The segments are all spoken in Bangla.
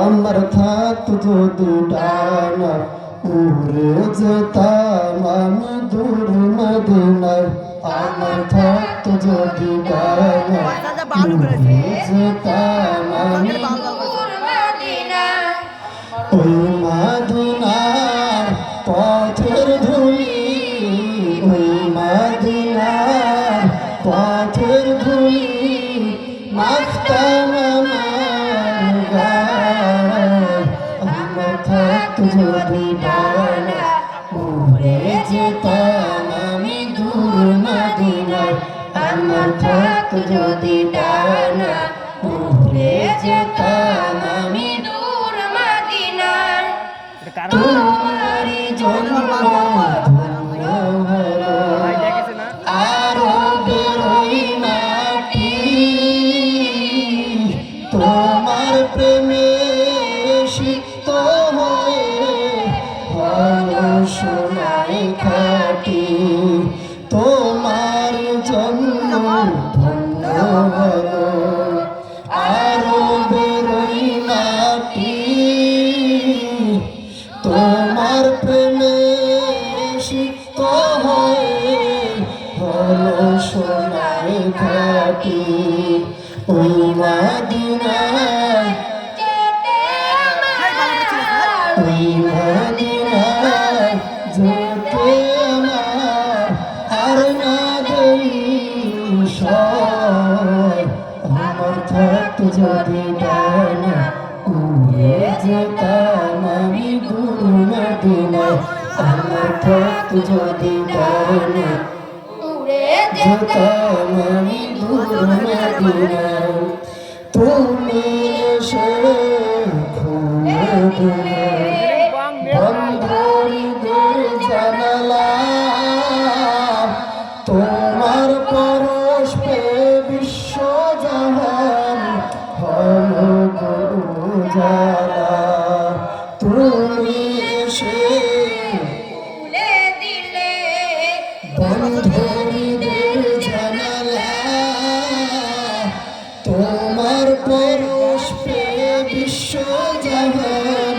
আমার থাক যদি ডানা উড়ে যেতাম আমি দূর মদিনায়। আমার থাক যদি ডানা উড়ে যেতাম দূর মদিনায়। পথের ধুলি মাখতাম আমার থাকতো যদি উড়ে যেতাম আমি দূর মাদিনায় আমার থাকতো যদি ডানা, উড়ে যেতাম। সোনাই খাটি তোমার জন্য ধন্য হলো আরও বেরোই মাটি তোমার প্রেমে সিক্ত হয়ে হলো সোনাই ঘাটি। ওই আমার ওই মাদিনায় থাকতো যদি ডানা উড়ে যেতাম আমি দূর মদিনায় আমার থাকতো যদি ডানা উড়ে যেতে যেতাম আমি দূর মদিনায় তুমি এসে খুলে জালা তুমি খুলে দিলে বন্ধুদের জানালা তোমার পরশ পে বিশ্ব জাহান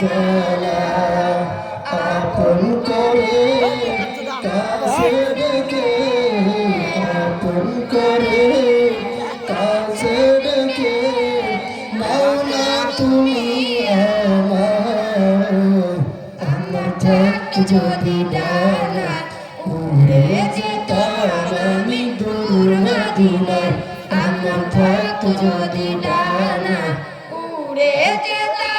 জালা আপন করে কাছে ডেকে আপন করে তুমি আমার আমার থাকতো যদি ডানা উড়ে যেতাম আমি দূর মদিনায় আমার থাকতো যদি ডানা উড়ে যেতে